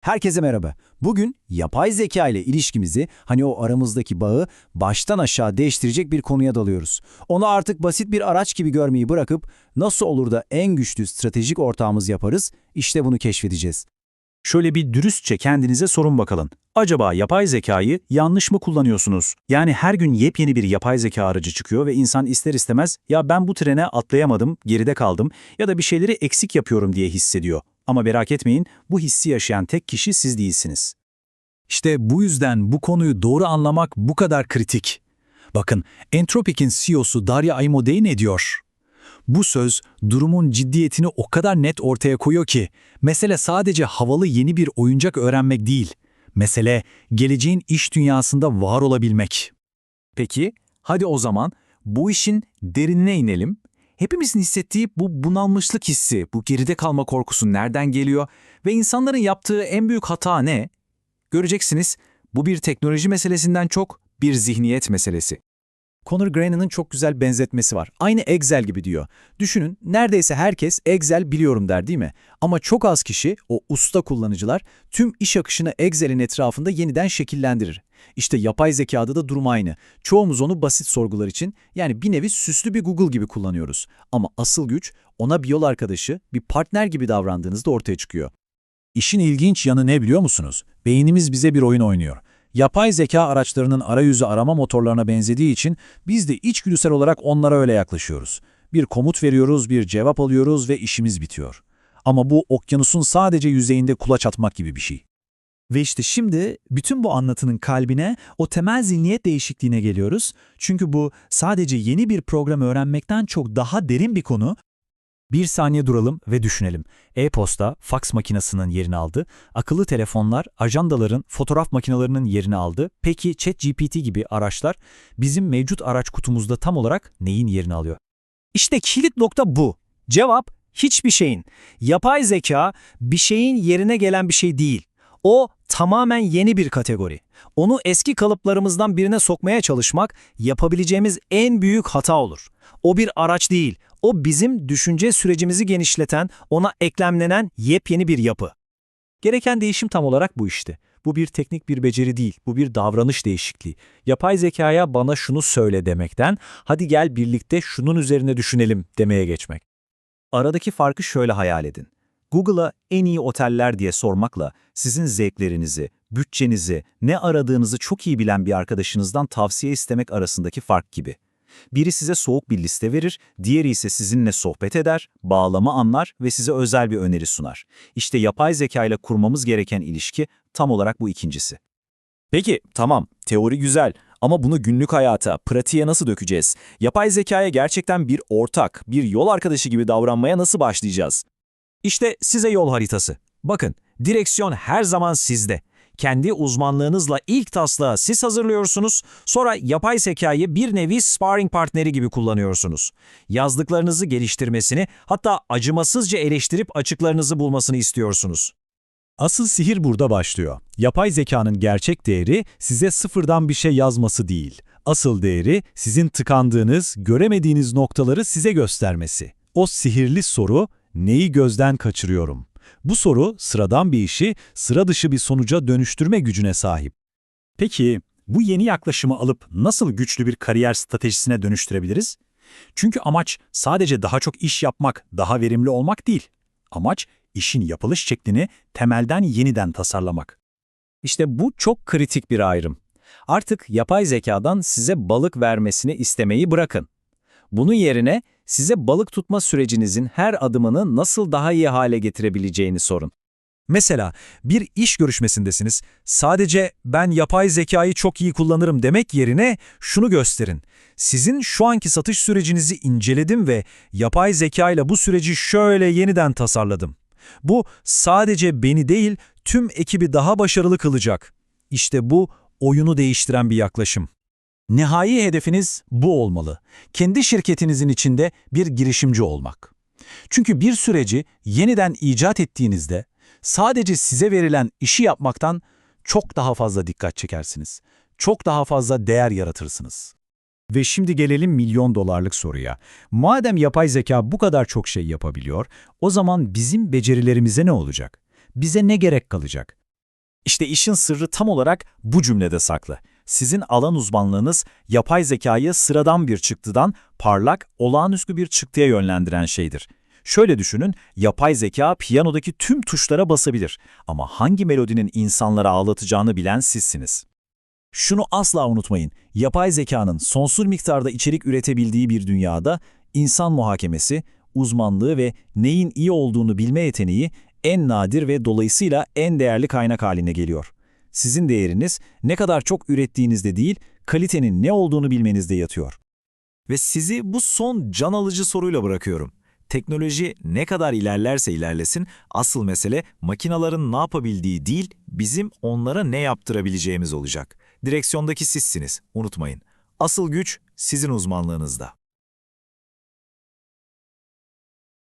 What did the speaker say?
Herkese merhaba. Bugün yapay zeka ile ilişkimizi, hani o aramızdaki bağı baştan aşağı değiştirecek bir konuya dalıyoruz. Onu artık basit bir araç gibi görmeyi bırakıp nasıl olur da en güçlü stratejik ortağımız yaparız, işte bunu keşfedeceğiz. Şöyle bir dürüstçe kendinize sorun bakalım. Acaba yapay zekayı yanlış mı kullanıyorsunuz? Yani her gün yepyeni bir yapay zeka aracı çıkıyor ve insan ister istemez ya ben bu trene atlayamadım, geride kaldım ya da bir şeyleri eksik yapıyorum diye hissediyor. Ama merak etmeyin, bu hissi yaşayan tek kişi siz değilsiniz. İşte bu yüzden bu konuyu doğru anlamak bu kadar kritik. Bakın, Entropic'in CEO'su Darya Aymodei ne diyor? Bu söz durumun ciddiyetini o kadar net ortaya koyuyor ki, mesele sadece havalı yeni bir oyuncak öğrenmek değil. Mesele geleceğin iş dünyasında var olabilmek. Peki, hadi o zaman bu işin derinine inelim. Hepimizin hissettiği bu bunalmışlık hissi, bu geride kalma korkusu nereden geliyor ve insanların yaptığı en büyük hata ne? Göreceksiniz, bu bir teknoloji meselesinden çok bir zihniyet meselesi. Conor Granon'ın çok güzel benzetmesi var. Aynı Excel gibi diyor. Düşünün, neredeyse herkes Excel biliyorum der değil mi? Ama çok az kişi, o usta kullanıcılar, tüm iş akışını Excel'in etrafında yeniden şekillendirir. İşte yapay zekada da durum aynı. Çoğumuz onu basit sorgular için, yani bir nevi süslü bir Google gibi kullanıyoruz. Ama asıl güç, ona bir yol arkadaşı, bir partner gibi davrandığınızda ortaya çıkıyor. İşin ilginç yanı ne biliyor musunuz? Beynimiz bize bir oyun oynuyor. Yapay zeka araçlarının arayüzü arama motorlarına benzediği için biz de içgüdüsel olarak onlara öyle yaklaşıyoruz. Bir komut veriyoruz, bir cevap alıyoruz ve işimiz bitiyor. Ama bu okyanusun sadece yüzeyinde kulaç atmak gibi bir şey. Ve işte şimdi bütün bu anlatının kalbine, o temel zihniyet değişikliğine geliyoruz. Çünkü bu sadece yeni bir program öğrenmekten çok daha derin bir konu. Bir saniye duralım ve düşünelim. E-posta, faks makinesinin yerini aldı. Akıllı telefonlar, ajandaların, fotoğraf makinelerinin yerini aldı. Peki ChatGPT gibi araçlar bizim mevcut araç kutumuzda tam olarak neyin yerini alıyor? İşte kilit nokta bu. Cevap hiçbir şeyin. Yapay zeka bir şeyin yerine gelen bir şey değil. O tamamen yeni bir kategori. Onu eski kalıplarımızdan birine sokmaya çalışmak yapabileceğimiz en büyük hata olur. O bir araç değil, o bizim düşünce sürecimizi genişleten, ona eklemlenen yepyeni bir yapı. Gereken değişim tam olarak bu işte. Bu bir teknik bir beceri değil, bu bir davranış değişikliği. Yapay zekaya bana şunu söyle demekten, hadi gel birlikte şunun üzerine düşünelim demeye geçmek. Aradaki farkı şöyle hayal edin. Google'a en iyi oteller diye sormakla sizin zevklerinizi, bütçenizi, ne aradığınızı çok iyi bilen bir arkadaşınızdan tavsiye istemek arasındaki fark gibi. Biri size soğuk bir liste verir, diğeri ise sizinle sohbet eder, bağlama anlar ve size özel bir öneri sunar. İşte yapay zeka ile kurmamız gereken ilişki tam olarak bu ikincisi. Peki, tamam, teori güzel ama bunu günlük hayata, pratiğe nasıl dökeceğiz? Yapay zekaya gerçekten bir ortak, bir yol arkadaşı gibi davranmaya nasıl başlayacağız? İşte size yol haritası. Bakın, direksiyon her zaman sizde. Kendi uzmanlığınızla ilk taslağı siz hazırlıyorsunuz, sonra yapay zekayı bir nevi sparring partneri gibi kullanıyorsunuz. Yazdıklarınızı geliştirmesini, hatta acımasızca eleştirip açıklarınızı bulmasını istiyorsunuz. Asıl sihir burada başlıyor. Yapay zekanın gerçek değeri size sıfırdan bir şey yazması değil. Asıl değeri sizin tıkandığınız, göremediğiniz noktaları size göstermesi. O sihirli soru, neyi gözden kaçırıyorum? Bu soru sıradan bir işi sıra dışı bir sonuca dönüştürme gücüne sahip. Peki bu yeni yaklaşımı alıp nasıl güçlü bir kariyer stratejisine dönüştürebiliriz? Çünkü amaç sadece daha çok iş yapmak, daha verimli olmak değil. Amaç işin yapılış şeklini temelden yeniden tasarlamak. İşte bu çok kritik bir ayrım. Artık yapay zekadan size balık vermesini istemeyi bırakın. Bunun yerine size balık tutma sürecinizin her adımını nasıl daha iyi hale getirebileceğini sorun. Mesela bir iş görüşmesindesiniz. Sadece ben yapay zekayı çok iyi kullanırım demek yerine şunu gösterin. Sizin şu anki satış sürecinizi inceledim ve yapay zeka ile bu süreci şöyle yeniden tasarladım. Bu sadece beni değil tüm ekibi daha başarılı kılacak. İşte bu oyunu değiştiren bir yaklaşım. Nihai hedefiniz bu olmalı. Kendi şirketinizin içinde bir girişimci olmak. Çünkü bir süreci yeniden icat ettiğinizde sadece size verilen işi yapmaktan çok daha fazla dikkat çekersiniz. Çok daha fazla değer yaratırsınız. Ve şimdi gelelim milyon dolarlık soruya. Madem yapay zeka bu kadar çok şey yapabiliyor, o zaman bizim becerilerimize ne olacak? Bize ne gerek kalacak? İşte işin sırrı tam olarak bu cümlede saklı. Sizin alan uzmanlığınız yapay zekayı sıradan bir çıktıdan parlak, olağanüstü bir çıktıya yönlendiren şeydir. Şöyle düşünün, yapay zeka piyanodaki tüm tuşlara basabilir ama hangi melodinin insanları ağlatacağını bilen sizsiniz. Şunu asla unutmayın. Yapay zekanın sonsuz miktarda içerik üretebildiği bir dünyada insan muhakemesi, uzmanlığı ve neyin iyi olduğunu bilme yeteneği en nadir ve dolayısıyla en değerli kaynak haline geliyor. Sizin değeriniz ne kadar çok ürettiğinizde değil, kalitenin ne olduğunu bilmenizde yatıyor. Ve sizi bu son can alıcı soruyla bırakıyorum. Teknoloji ne kadar ilerlerse ilerlesin, asıl mesele makinaların ne yapabildiği değil, bizim onlara ne yaptırabileceğimiz olacak. Direksiyondaki sizsiniz, unutmayın. Asıl güç sizin uzmanlığınızda.